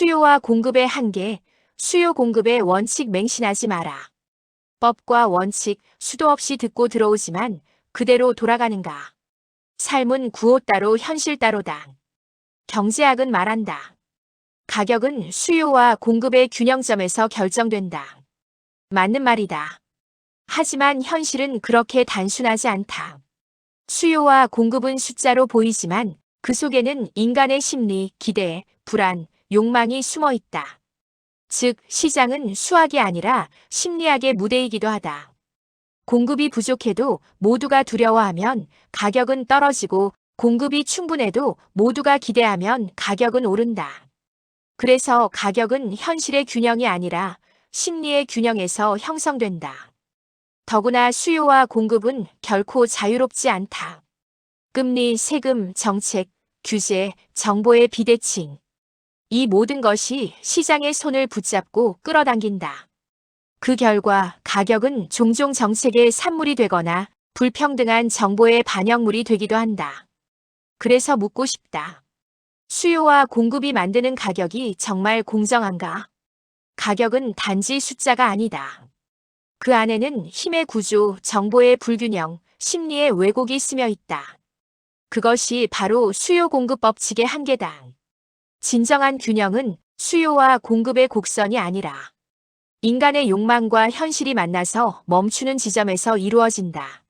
수요와 공급의 한계, 수요 공급의 원칙 맹신하지 마라. 법과 원칙 수도 없이 듣고 들어오지만 그대로 돌아가는가. 삶은 구호 따로 현실 따로다. 경제학은 말한다. 가격은 수요와 공급의 균형점에서 결정된다. 맞는 말이다. 하지만 현실은 그렇게 단순하지 않다. 수요와 공급은 숫자로 보이지만 그 속에는 인간의 심리, 기대, 불안, 욕망이 숨어 있다. 즉, 시장은 수학이 아니라 심리학의 무대이기도 하다. 공급이 부족해도 모두가 두려워하면 가격은 떨어지고 공급이 충분해도 모두가 기대하면 가격은 오른다. 그래서 가격은 현실의 균형이 아니라 심리의 균형에서 형성된다. 더구나 수요와 공급은 결코 자유롭지 않다. 금리, 세금, 정책, 규제, 정보의 비대칭. 이 모든 것이 시장의 손을 붙잡고 끌어당긴다. 그 결과 가격은 종종 정책의 산물이 되거나 불평등한 정보의 반영물이 되기도 한다. 그래서 묻고 싶다. 수요와 공급이 만드는 가격이 정말 공정한가? 가격은 단지 숫자가 아니다. 그 안에는 힘의 구조, 정보의 불균형, 심리의 왜곡이 스며 있다. 그것이 바로 수요 공급 법칙의 한계다. 진정한 균형은 수요와 공급의 곡선이 아니라 인간의 욕망과 현실이 만나서 멈추는 지점에서 이루어진다.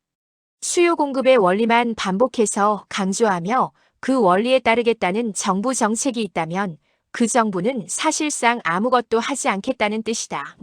수요 공급의 원리만 반복해서 강조하며 그 원리에 따르겠다는 정부 정책이 있다면 그 정부는 사실상 아무것도 하지 않겠다는 뜻이다.